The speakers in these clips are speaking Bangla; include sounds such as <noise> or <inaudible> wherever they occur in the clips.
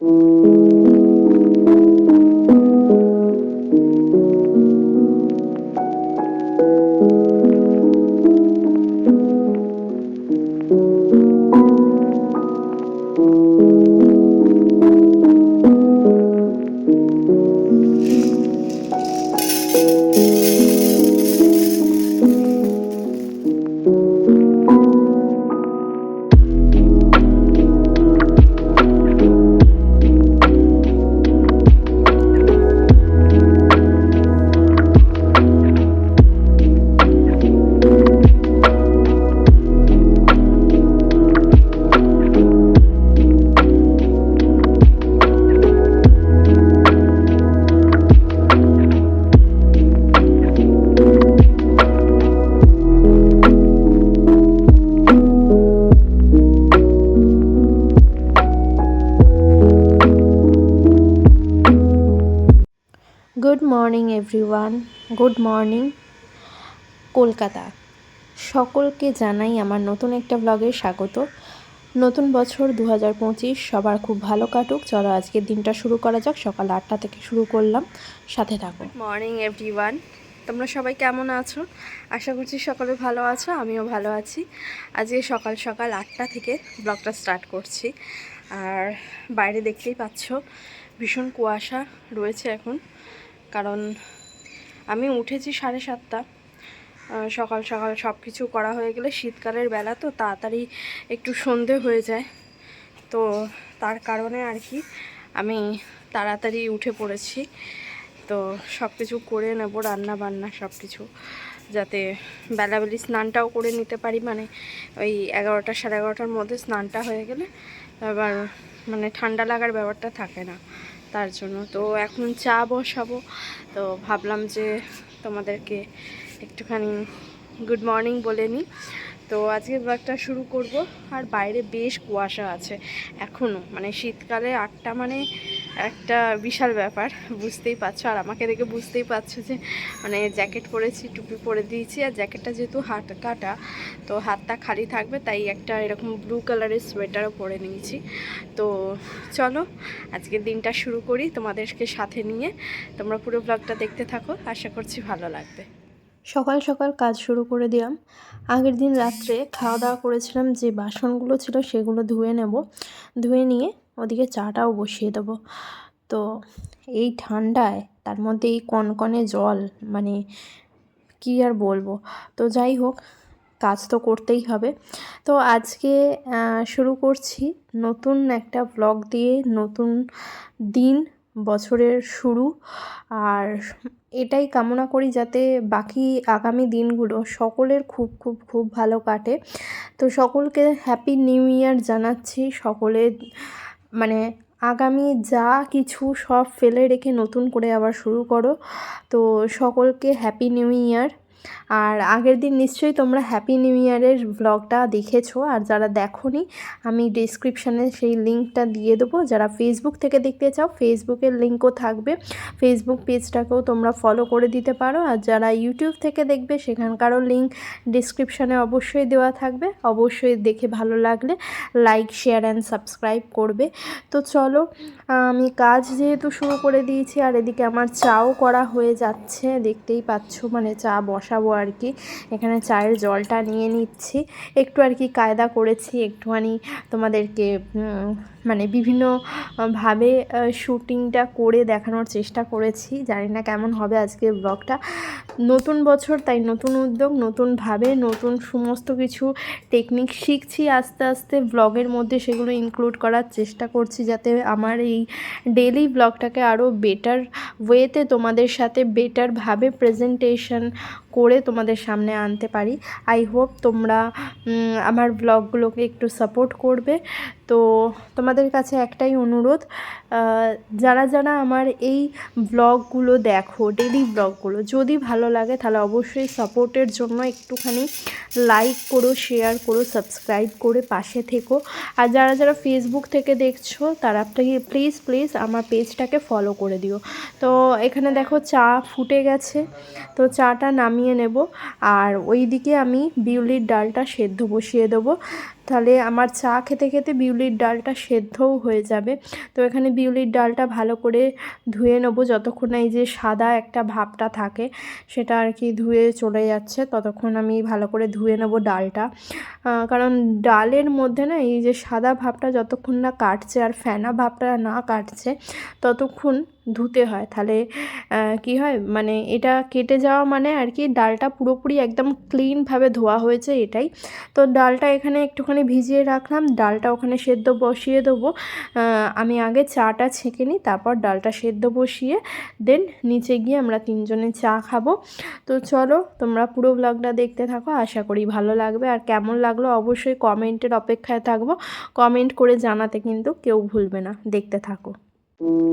Good morning, everyone. Good morning, Kolkata. সকলকে জানাই আমার নতুন একটা ব্লগে স্বাগত। নতুন বছর দু হাজার পঁচিশ, সবার খুব ভালো কাটুক। চলো আজকের দিনটা শুরু করা যাক। সকাল আটটা থেকে শুরু করলাম। সাথে থাকো। মর্নিং এভরিওয়ান তোমরা সবাই কেমন আছো? আশা করছি সকলে ভালো আছো, আমিও ভালো আছি। আজকে সকাল সকাল আটটা থেকে ব্লগটা স্টার্ট করছি। আর বাইরে দেখতেই পাচ্ছ, ভীষণ কুয়াশা রয়েছে এখন। কারণ আমি উঠেছি সাড়ে সাতটা সকাল সকাল সব কিছু করা হয়ে গেলে শীতকালের বেলা তো তাড়াতাড়ি একটু সন্ধে হয়ে যায়। তো তার কারণে আর কি আমি তাড়াতাড়ি উঠে পড়েছি। তো সব কিছু করে নেব, রান্না বান্না সব কিছু যাতে বেলাবেলি স্নানটাও করে নিতে পারি। মানে ওই এগারোটা সাড়ে এগারোটার মধ্যে স্নানটা হয়ে গেলে আবার মানে ঠান্ডা লাগার ব্যাপারটা থাকে না। তার জন্য। তো এখন চা বসাবো। তো ভাবলাম যে তোমাদেরকে একটুখানি গুড মর্নিং বলে নিই। তো আজকে ব্লগটা শুরু করব। আর বাইরে বেশ কুয়াশা আছে। এখনও মানে শীতকালে আটটা মানে একটা বিশাল ব্যাপার, বুঝতেই পারছ। আর আমাকে দেখে বুঝতেই পারছ যে মানে জ্যাকেট পরেছি, টুপি পরে দিয়েছি। আর জ্যাকেটটা যেহেতু হাত কাটা, তো হাতটা খালি থাকবে, তাই একটা এরকম ব্লু কালারের সোয়েটারও পরে নিয়েছি। তো চলো, আজকের দিনটা শুরু করি তোমাদেরকে সাথে নিয়ে। তোমরা পুরো ব্লগটা দেখতে থাকো। আশা করছি ভালো লাগবে। সকাল সকাল কাজ শুরু করে দিলাম। আগের দিন রাত্রে খাওয়া দাওয়া করেছিলাম, যে বাসনগুলো ছিল সেগুলো ধুয়ে নেব। ধুয়ে নিয়ে ওদিকে চাটাও বসিয়ে দেবো। তো এই ঠান্ডায়, তার মধ্যে এই কনকনে জল মানে কী আর বলব? তো যাই হোক, কাজ তো করতেই হবে। তো আজকে শুরু করছি নতুন একটা ব্লগ দিয়ে, নতুন দিন, বছরের শুরু। আর এটাই কামনা করি যাতে বাকি আগামী দিনগুলো সকলের খুব খুব খুব ভালো কাটে। তো সকলকে হ্যাপি নিউ ইয়ার জানাচ্ছি। সকলের মানে আগামী যা কিছু সব ফেলে রেখে নতুন করে আবার শুরু করো। তো সকলকে হ্যাপি নিউ ইয়ার আর আগের দিন নিশ্চয়ই তোমরা হ্যাপি নিউ ইয়ারের ব্লগটা দেখেছ। আর যারা দেখোনি, আমি ডিসক্রিপশানে সেই লিঙ্কটা দিয়ে দেবো। যারা ফেসবুক থেকে দেখতে চাও ফেসবুকের লিঙ্কও থাকবে। ফেসবুক পেজটাকেও তোমরা ফলো করে দিতে পারো। আর যারা ইউটিউব থেকে দেখবে, সেখানকারও লিঙ্ক ডিসক্রিপশানে অবশ্যই দেওয়া থাকবে। অবশ্যই দেখে ভালো লাগলে লাইক শেয়ার অ্যান্ড সাবস্ক্রাইব করবে। তো চলো, আমি কাজ যেহেতু শুরু করে দিয়েছি, আর এদিকে আমার চাও করা হয়ে যাচ্ছে। দেখতেই পাচ্ছ মানে চা বসাবো আর কি। এখানে চায়ের জলটা নিয়ে নিচ্ছি। একটু আর কি কায়দা করেছি, একটুখানি তোমাদেরকে মানে বিভিন্ন আহ, ভাবে শ্যুটিংটা করে দেখানোর চেষ্টা করেছি। জানি না কেমন হবে আজকে ব্লগটা। নতুন বছর তাই নতুন উদ্যোগ নতুনভাবে নতুন সমস্ত কিছু টেকনিক শিখছি। আস্তে আস্তে ব্লগের মধ্যে সেগুলো ইনক্লুড করার চেষ্টা করছি যাতে আমার এই ডেলি ব্লগটাকে আরও বেটার ওয়েতে তোমাদের সাথে বেটারভাবে প্রেজেন্টেশন করে তোমাদের সামনে আনতে পারি। আই হোপ তোমরা আমার ব্লগগুলোকে একটু সাপোর্ট করবে। তো তোমাদের কাছে একটাই অনুরোধ যারা যারা আমার এই ব্লগগুলো দেখো ডেলি ব্লগগুলো যদি ভালো লাগে তাহলে অবশ্যই সাপোর্টের জন্য একটুখানি লাইক করো শেয়ার করো সাবস্ক্রাইব করে পাশে থেকো। আর যারা যারা ফেসবুক থেকে দেখছ তারা প্লিজ প্লিজ আমার পেজটাকে ফলো করে দিও। তো এখানে দেখো চা ফুটে গেছে, তো চাটা নামিয়ে নেব। আর ওই দিকে আমি বিউলির ডালটা সেদ্ধ বসিয়ে দেবো। তাহলে আমার চা খেতে খেতে বিউলির ডালটা সেদ্ধও হয়ে যাবে। তো এখানে বিউলির ডালটা ভালো করে ধুয়ে নেব যতক্ষণ এই যে সাদা একটা ভাবটা থাকে, সেটা আর কি ধুয়ে চলে যাচ্ছে, ততক্ষণ আমি ভালো করে ধুয়ে নেব ডালটা। কারণ ডালের মধ্যে না এই যে সাদা ভাবটা যতক্ষণ না কাটছে আর ফেনা ভাবটা না কাটছে, ততক্ষণ ধুতে হয়। তাহলে কি হয়? মানে এটা কেটে যাওয়া মানে আর কি ডালটা পুরোপুরি একদম ক্লিনভাবে ধোয়া হয়েছে এটাই। তো ডালটা এখানে একটুখানি ভিজিয়ে রাখলাম। ডালটা ওখানে সেদ্ধ বসিয়ে দেবো। আমি আগে চাটা ছেঁকে নিই, তারপর ডালটা সেদ্ধ বসিয়ে দেন নিচে গিয়ে আমরা তিনজনে চা খাব। তো চলো, তোমরা পুরো ব্লগটা দেখতে থাকো। আশা করি ভালো লাগবে। আর কেমন লাগল অবশ্যই কমেন্টের অপেক্ষায় থাকব। কমেন্ট করে জানাতে কিন্তু কেউ ভুলবে না। দেখতে থাকো। তো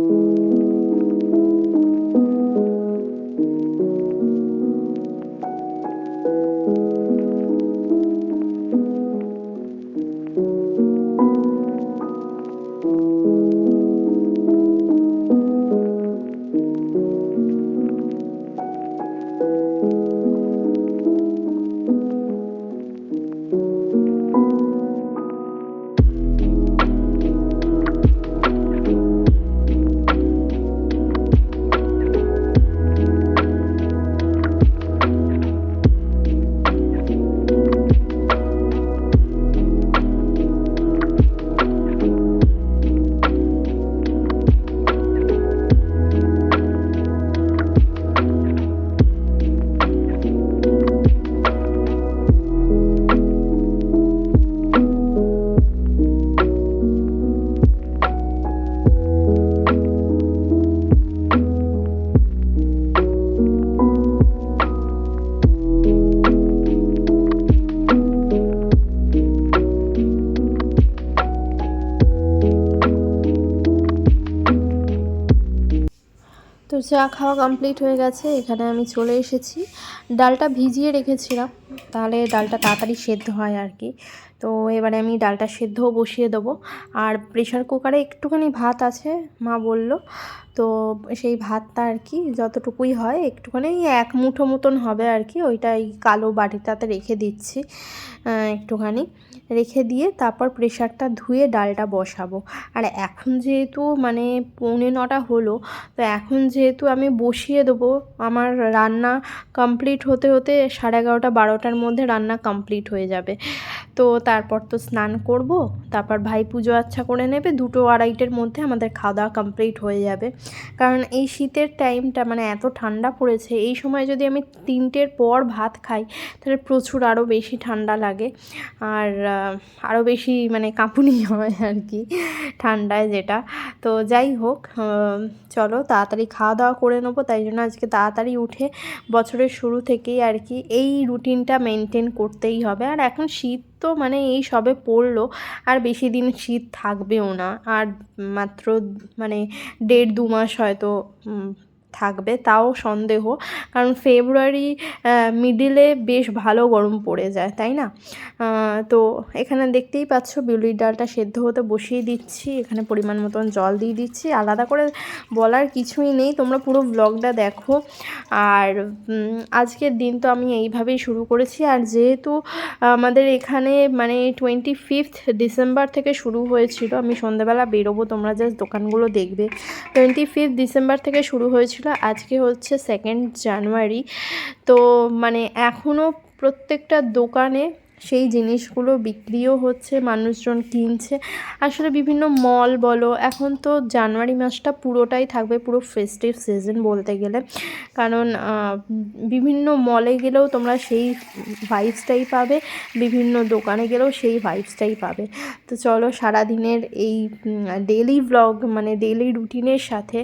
চা খাওয়া কমপ্লিট হয়ে গেছে, এখানে আমি চলে এসেছি। ডালটা ভিজিয়ে রেখেছিলাম, তাহলে ডালটা তাড়াতাড়ি সেদ্ধ হয় আর কি। তো এবারে আমি ডালটা সেদ্ধও বসিয়ে দেবো। আর প্রেশার কুকারে একটুখানি ভাত আছে, মা বলল। তো সেই ভাতটা আর কি, যতটুকুই হয়, একটুখানি এক মুঠো মতন হবে আর কি, ওইটা এই কালো বাটিটাতে রেখে দিচ্ছি একটুখানি। রেখে দিয়ে তারপর প্রেশারটা ধুয়ে ডালটা বসাবো। আর এখন যেহেতু মানে পৌনে নটা হলো, তো এখন যেহেতু আমি বসিয়ে দেবো, আমার রান্না কমপ্লিট হতে হতে সাড়ে এগারোটা, বারোটার মধ্যে রান্না কমপ্লিট হয়ে যাবে। তো তারপর তো স্নান করব, তারপর ভাই পুজো আচ্ছা করে নেবে, দুটো আড়াইটের মধ্যে আমাদের খাওয়া দাওয়া কমপ্লিট হয়ে যাবে। কারণ এই শীতের টাইমটা মানে এত ঠান্ডা পড়েছে, এই সময় যদি আমি তিনটের পর ভাত খাই, তাহলে প্রচুর আরও বেশি ঠান্ডা লাগে। আর আরও বেশি মানে কাঁপুনি <laughs> হয় আর কি, ঠান্ডায় যেটা। তো যাই হোক চলো তাড়াতাড়ি খাওয়া দাওয়া করে নেব, তাই জন্য আজকে তাড়াতাড়ি উঠে বছরের শুরু থেকেই আর কি এই রুটিনটা মেনটেন করতেই হবে। আর এখন শীত তো মানে এই সবে পড়ল, আর বেশি দিন শীত থাকবেও না। আর মাত্র মানে দেড় দু মাস হয়তো থাকবে, তাও সন্দেহ। কারণ ফেব্রুয়ারি মিডিলে বেশ ভালো গরম পড়ে যায়, তাই না? তো এখানে দেখতেই পাচ্ছ, বিউলির ডালটা সেদ্ধ হতে বসিয়ে দিচ্ছি। এখানে পরিমাণ মতন জল দিয়ে দিচ্ছি। আলাদা করে বলার কিছুই নেই, তোমরা পুরো ব্লগটা দেখো। আর আজকের দিন তো আমি এইভাবেই শুরু করেছি। আর যেহেতু আমাদের এখানে মানে টোয়েন্টি ফিফথ ডিসেম্বর থেকে শুরু হয়েছিল, আমি সন্ধ্যেবেলা বেরোবো, তোমরা জাস্ট দোকানগুলো দেখবে। টোয়েন্টি ফিফথ ডিসেম্বর থেকে শুরু হয়েছিল আজকে হচ্ছে সেকেন্ড জানুয়ারি তো মানে এখনও প্রত্যেকটা দোকানে সেই জিনিসগুলো বিক্রিও হচ্ছে, মানুষজন কিনছে। আসলে বিভিন্ন মল বলো, এখন তো জানুয়ারি মাসটা পুরোটাই থাকবে পুরো ফেস্টিভ সিজন বলতে গেলে। কারণ বিভিন্ন মলে গেলেও তোমরা সেই ভাইবসটাই পাবে, বিভিন্ন দোকানে গেলেও সেই ভাইবসটাই পাবে। তো চলো সারাদিনের এই ডেলি ব্লগ মানে ডেলি রুটিনের সাথে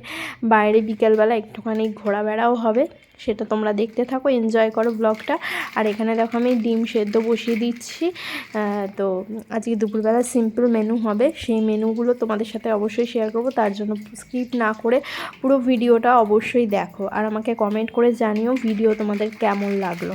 বাইরে বিকেলবেলা একটুখানি ঘোরাবেড়াও হবে। সেটা তোমরা দেখতে থাকো এনজয় করো ব্লগটা আর এখানে দেখো আমি ডিম সেদ্ধ বসিয়ে দিচ্ছি। তো আজকে দুপুরবেলা সিম্পল মেনু হবে। সেই মেনুগুলো তোমাদের সাথে অবশ্যই শেয়ার করব। তার জন্য স্কিপ না করে পুরো ভিডিওটা অবশ্যই দেখো। আর আমাকে কমেন্ট করে জানিও ভিডিও তোমাদের কেমন লাগল।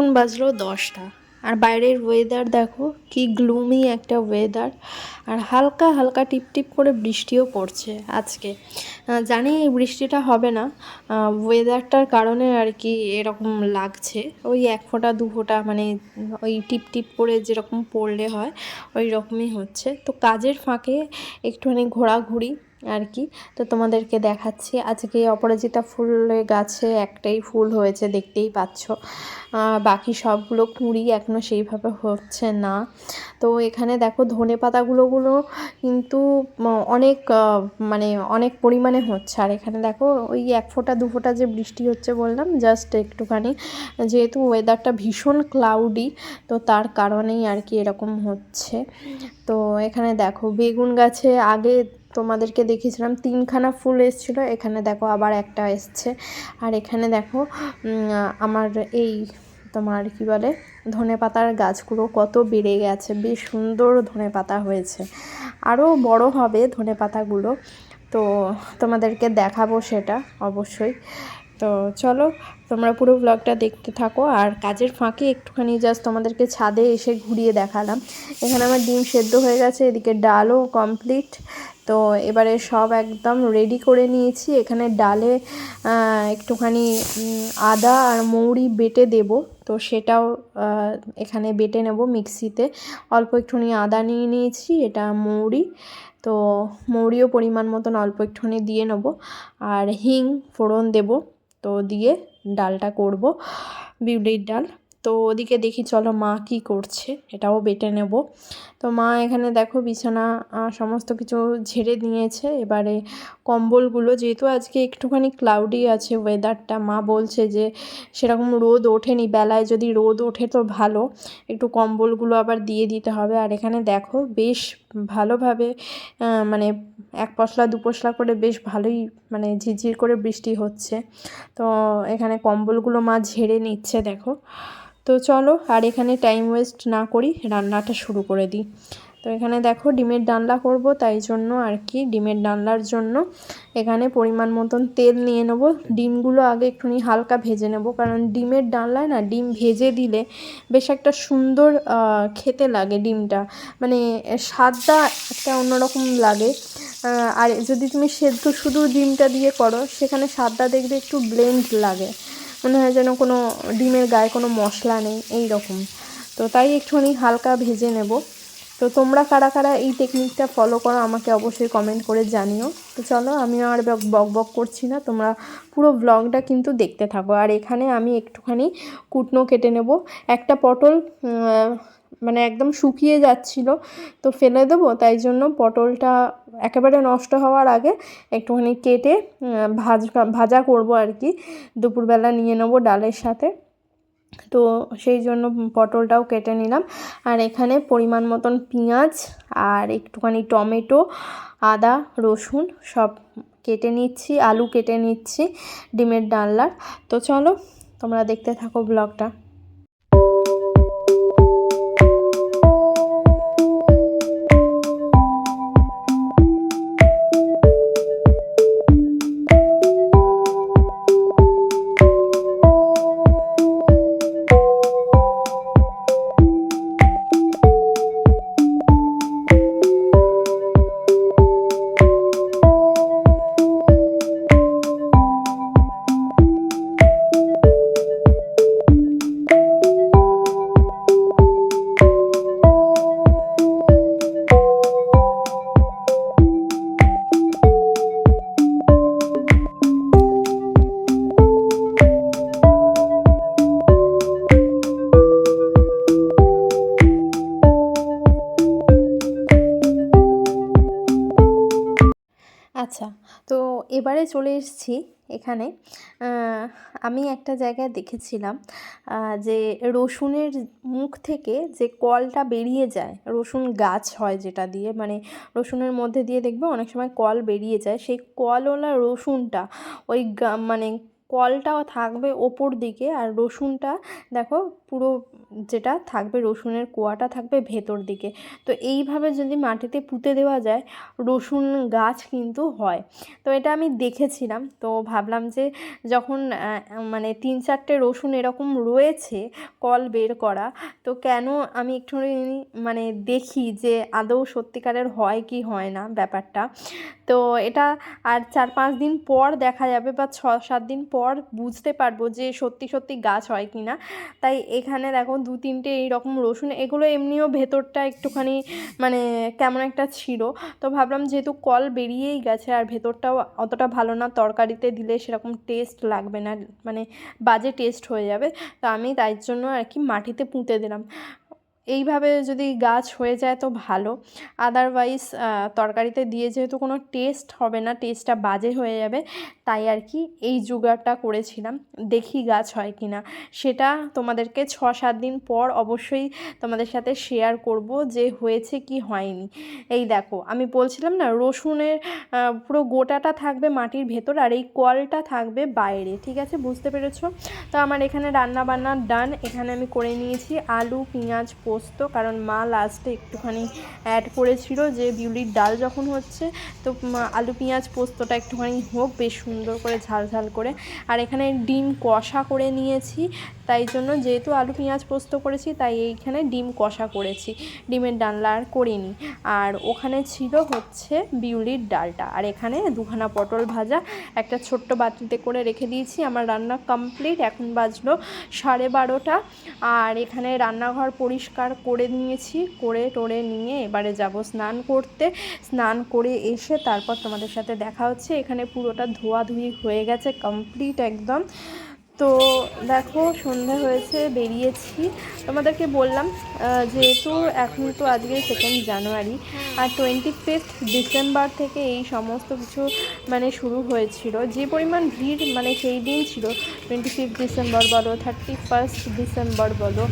এখন বাজলো দশটা। আর বাইরের ওয়েদার দেখো, কি গ্লুমি একটা ওয়েদার আর হালকা হালকা টিপ টিপ করে বৃষ্টিও পড়ছে আজকে। জানি এই বৃষ্টিটা হবে না। ওয়েদারটার কারণে আর কি এরকম লাগছে। ওই এক ফোঁটা, দু ফোঁটা মানে ওই টিপ টিপ করে যেরকম পড়লে হয় ওই রকমই হচ্ছে। তো কাজের ফাঁকে একটুখানি ঘোরাঘুরি আর কি। তো তোমাদেরকে দেখাচ্ছি। আজকে অপরাজিতা ফুলের গাছে একটাই ফুল হয়েছে, দেখতেই পাচ্ছ। বাকি সবগুলো কুঁড়ি এখনও সেইভাবে হচ্ছে না। তো এখানে দেখো ধনে পাতাগুলোগুলো কিন্তু অনেক মানে অনেক পরিমাণে হচ্ছে। আর এখানে দেখো ওই এক ফোঁটা, দু ফোঁটা যে বৃষ্টি হচ্ছে বললাম জাস্ট একটুখানি। যেহেতু ওয়েদারটা ভীষণ ক্লাউডি তো তার কারণেই আর কি এরকম হচ্ছে। তো এখানে দেখো বেগুন গাছে আগে তোমাদেরকে দেখিয়েছিলাম, তিনখানা ফুল এসেছিল, এখানে দেখো আবার একটা এসছে। আর এখানে দেখো আমার এই তোমার কি বলে ধনে পাতার গাছগুলো কত বেড়ে গেছে, বেশ সুন্দর ধনে পাতা হয়েছে। আরও বড় হবে ধনে পাতাগুলো তো তোমাদেরকে দেখাবো সেটা অবশ্যই। তো চলো, তোমরা পুরো ব্লগটা দেখতে থাকো, আর কাজের ফাঁকে একটুখানি জাস্ট তোমাদেরকে ছাদে এসে ঘুরিয়ে দেখালাম। এখানে আমার ডিম সেদ্ধ হয়ে গেছে, এদিকে ডালও কমপ্লিট তো এবারে সব একদম রেডি করে নিয়েছি। এখানে ডালে একটুখানি আদা আর মৌরি বেটে দেব। তো সেটাও এখানে বেটে নেব মিক্সিতে। অল্প একটুখানি আদা নিয়ে নিয়েছি, এটা মৌরি। তো মৌরিও পরিমাণ মতন অল্প একটুখানি দিয়ে নেব। আর হিং ফোড়ন দেব। তো দিয়ে ডালটা করব, বিউলির ডাল। তো ওদিকে দেখি, চলো মা কি করছে, এটাও বেটে নেব। তো মা এখানে দেখো বিছানা সমস্ত কিছু ঝেড়ে নিয়েছে। এবারে কম্বলগুলো, যেহেতু আজকে একটুখানি ক্লাউডি আছে ওয়েদারটা মা বলছে যে সেরকম রোদ ওঠেনি, বেলায় যদি রোদ ওঠে তো ভালো। একটু কম্বলগুলো আবার দিয়ে দিতে হবে। আর এখানে দেখো বেশ ভালোভাবে মানে এক পশলা, দু পশলা করে বেশ ভালোই মানে ঝিরঝির করে বৃষ্টি হচ্ছে। তো এখানে কম্বলগুলো মা ঝেড়ে নিচ্ছে, দেখো। তো চলো আর এখানে টাইম ওয়েস্ট না করি, রান্নাটা শুরু করে দিই। তো এখানে দেখো ডিমের ডালনা করব, তাই জন্য আর কি ডিমের ডালনার জন্য এখানে পরিমাণ মতন তেল নিয়ে নেব। ডিমগুলো আগে একটুখানি হালকা ভেজে নেব, কারণ ডিমের ডালনায় না ডিম ভেজে দিলে বেশ একটা সুন্দর খেতে লাগে ডিমটা। মানে স্বাদটা একটা অন্যরকম লাগে। আর যদি তুমি সেদ্ধ শুধু ডিমটা দিয়ে করো, সেখানে স্বাদটা দেখবে একটু ব্লেন্ড লাগে। মনে হয় যেন কোনো ডিমের গায়ে কোনো মশলা নেই এই রকম তো তাই একটুখানি হালকা ভেজে নেব। তো তোমরা কারা কারা এই টেকনিকটা ফলো করো, আমাকে অবশ্যই কমেন্ট করে জানিও। তো চলো, আমি আর বক বক করছি না, তোমরা পুরো ব্লগটা কিন্তু দেখতে থাকো। আর এখানে আমি একটুখানি কুটনো কেটে নেব। একটা পটল মানে একদম শুকিয়ে যাচ্ছিল, তো ফেলে দেবো। তাই জন্য পটলটা একেবারে নষ্ট হওয়ার আগে একটুখানি কেটে ভাজ, ভাজা করব আর কি। দুপুরবেলা নিয়ে নেব ডালের সাথে। তো সেই জন্য পটলটাও কেটে নিলাম। আর এখানে পরিমাণ মতন পেঁয়াজ আর একটুখানি টমেটো, আদা, রসুন সব কেটে নিচ্ছি, আলু কেটে নিচ্ছি, ডিমের ডাল্লার। তো চলো তোমরা দেখতে থাকো ব্লগটা। এবারে চলে এসেছি এখানে। আমি একটা জায়গায় দেখেছিলাম যে রসুনের মুখ থেকে যে কলটা বেরিয়ে যায়, রসুন গাছ হয় যেটা দিয়ে মানে রসুনের মধ্যে দিয়ে দেখবে অনেক সময় কল বেরিয়ে যায়, সেই কলওয়ালা রসুনটা ওই মানে কলটাও থাকবে ওপর দিকে আর রসুনটা দেখো পুরো যেটা থাকবে রসুনের কোয়াটা থাকবে ভেতর দিকে। তো এইভাবে যদি মাটিতে পুঁতে দেওয়া যায়, রসুন গাছ কিন্তু হয়। তো এটা আমি দেখেছিলাম। তো ভাবলাম যে যখন মানে তিন চারটে রসুন এরকম রয়েছে কল বের করা, তো কেন আমি একটু মানে দেখি যে আদৌ সত্যিকারের হয় কি হয় না ব্যাপারটা। তো এটা আর চার পাঁচ দিন পর দেখা যাবে বা ছ সাত দিন পর বুঝতে পারব যে সত্যি সত্যি গাছ হয় কি না তাই এখানে দেখো দু তিনটে এইরকম রসুন, এগুলো এমনিও ভেতরটা একটুখানি মানে কেমন একটা ছিল তো ভাবলাম যেহেতু কল বেরিয়েই গেছে আর ভেতরটাও অতটা ভালো না, তরকারিতে দিলে সেরকম টেস্ট লাগবে না মানে বাজে টেস্ট হয়ে যাবে। তো আমি তাই জন্য আর কি মাটিতে পুঁতে দিলাম। এইভাবে যদি গাছ হয়ে যায় তো ভালো। আদারওয়াইজ তরকারিতে দিয়ে যেহেতু কোনো টেস্ট হবে না টেস্টটা বাজে হয়ে যাবে, তাই আর কি এই জোগাড়টা করেছিলাম। দেখি গাছ হয় কি না সেটা তোমাদেরকে ছ সাত দিন পর অবশ্যই তোমাদের সাথে শেয়ার করব যে হয়েছে কি হয়নি। এই দেখো, আমি বলছিলাম না, রসুনের পুরো গোটাটা থাকবে মাটির ভেতর আর এই কলটা থাকবে বাইরে, ঠিক আছে? বুঝতে পেরেছ? তো আমার এখানে রান্না বান্না ডান এখানে আমি করে নিয়েছি আলু, পেঁয়াজ, পোস্ত কারণ মা লাস্টে একটুখানি অ্যাড করেছিল যে বিউলির ডাল যখন হচ্ছে, তো আলু, পেঁয়াজ, পোস্তটা একটুখানি হোক, বেশ সুন্দর করে ঝাল ঝাল করে। আর এখানে ডিম কষা করে নিয়েছি, তাই জন্য যেহেতু আলু, পেঁয়াজ, পোস্ত করেছি, তাই এইখানে ডিম কষা করেছি। ডিমের ডালনা আর করিনি। আর ওখানে ছিল হচ্ছে বিউলির ডালটা। আর এখানে দুখানা পটল ভাজা, একটা ছোট্ট বাটিতে করে রেখে দিয়েছি। আমার রান্না কমপ্লিট এখন বাজলো সাড়ে বারোটা। আর এখানে রান্নাঘর পরিষ্কার করে নিয়েছি, করে টোরে নিয়ে এবারে যাব স্নান করতে। স্নান করে এসে তারপর তোমাদের সাথে দেখা হচ্ছে। এখানে পুরোটা ধোয়াধুয়ি হয়ে গেছে কমপ্লিট একদম। তো দেখো সন্ধে হয়েছে বেরিয়েছি। তোমাদেরকে বললাম যেহেতু এখন তো আজকে সেকেন্ড জানুয়ারি আর টোয়েন্টি ফিফথ ডিসেম্বর থেকে এই সমস্ত কিছু মানে শুরু হয়েছিল। যে পরিমাণ ভিড় মানে সেই দিন ছিল টোয়েন্টি ফিফথ ডিসেম্বর বলো থার্টি ফার্স্ট ডিসেম্বর বলো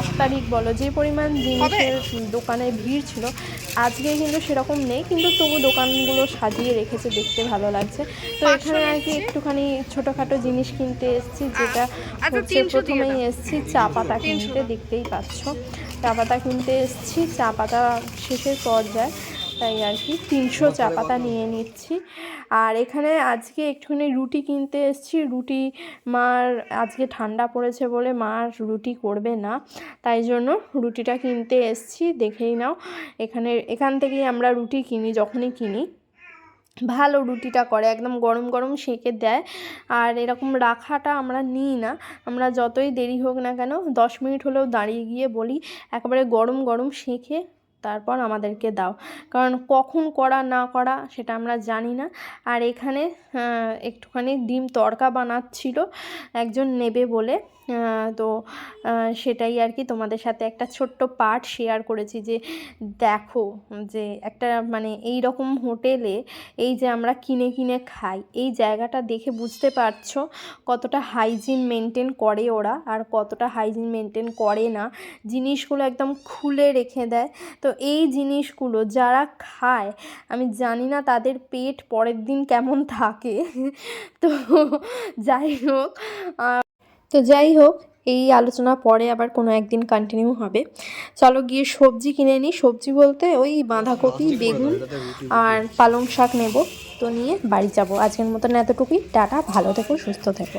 এক তারিখ বলো যে পরিমাণ জিনিসের দোকানে ভিড় ছিল আজকে কিন্তু সেরকম নেই কিন্তু তবু দোকানগুলো সাজিয়ে রেখেছে দেখতে ভালো লাগছে। তো এখানে আর কি একটুখানি ছোটোখাটো জিনিস কিনতে এসেছি যেটা হচ্ছে প্রথমেই এসেছি চা পাতা কিনতে দেখতেই পাচ্ছ। চা পাতা কিনতে এসেছি চা পাতা শেষের পর্যায়ে তাই আর কি তিনশো চা পাতা নিয়ে নিচ্ছি। আর এখানে আজকে একটুখানি রুটি কিনতে এসেছি। রুটি মার আজকে ঠান্ডা পড়েছে বলে মার রুটি করবে না। তাই জন্য রুটিটা কিনতে এসেছি দেখেই নাও। এখানে এখান থেকেই আমরা রুটি কিনি যখনই কিনি। ভালো রুটিটা করে, একদম গরম গরম সেঁকে দেয়। আর এরকম রাখাটা আমরা নিই না। আমরা যতই দেরি হোক না কেন, দশ মিনিট হলেও দাঁড়িয়ে গিয়ে বলি, একেবারে গরম গরম সেঁকে তারপর আমাদেরকে দাও। কারণ কখন করা না করা সেটা আমরা জানি না। আর এখানে একটুখানি ডিম তড়কা বানাচ্ছিল, একজন নেবে বলে। তো সেটাই আর কি তোমাদের সাথে একটা ছোট্ট পার্ট শেয়ার করেছি যে দেখো যে একটা মানে এই রকম হোটেলে এই যে আমরা কিনে কিনে খাই, এই জায়গাটা দেখে বুঝতে পারছ কতটা হাইজিন মেনটেন করে ওরা আর কতটা হাইজিন মেনটেন করে না। জিনিসগুলো একদম খুলে রেখে দেয়। তো এই জিনিসগুলো যারা খায়, আমি জানি না তাদের পেট পরের দিন কেমন থাকে। <laughs> তো যাই হোক তো যাই হোক এই আলোচনা পরে আবার কোনো একদিন কন্টিনিউ হবে। চলো গিয়ে সবজি কিনে নিই সবজি বলতে ওই বাঁধাকপি বেগুন আর পালং শাক নেব। তো নিয়ে বাড়ি যাব। আজকের মতন এতটুকুই। টাটা ভালো থেকো সুস্থ থেকো।